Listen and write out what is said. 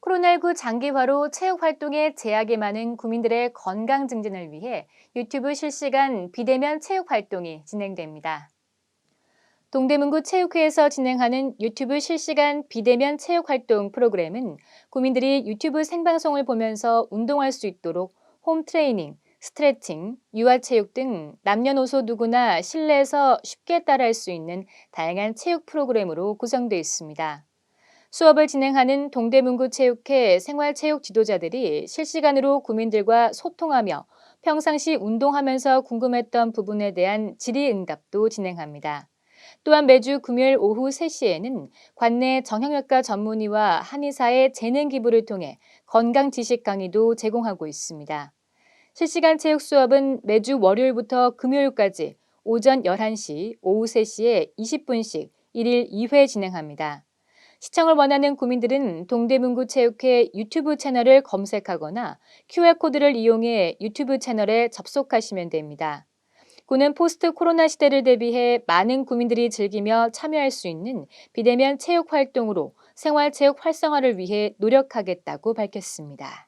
코로나19 장기화로 체육 활동에 제약이 많은 국민들의 건강 증진을 위해 유튜브 실시간 비대면 체육 활동이 진행됩니다. 동대문구 체육회에서 진행하는 유튜브 실시간 비대면 체육 활동 프로그램은 국민들이 유튜브 생방송을 보면서 운동할 수 있도록 홈 트레이닝, 스트레칭, 유아체육 등 남녀노소 누구나 실내에서 쉽게 따라할 수 있는 다양한 체육 프로그램으로 구성되어 있습니다. 수업을 진행하는 동대문구 체육회 생활체육 지도자들이 실시간으로 국민들과 소통하며 평상시 운동하면서 궁금했던 부분에 대한 질의응답도 진행합니다. 또한 매주 금요일 오후 3시에는 관내 정형외과 전문의와 한의사의 재능 기부를 통해 건강 지식 강의도 제공하고 있습니다. 실시간 체육 수업은 매주 월요일부터 금요일까지 오전 11시, 오후 3시에 20분씩 1일 2회 진행합니다. 시청을 원하는 국민들은 동대문구 체육회 유튜브 채널을 검색하거나 QR코드를 이용해 유튜브 채널에 접속하시면 됩니다. 구는 포스트 코로나 시대를 대비해 많은 국민들이 즐기며 참여할 수 있는 비대면 체육 활동으로 생활체육 활성화를 위해 노력하겠다고 밝혔습니다.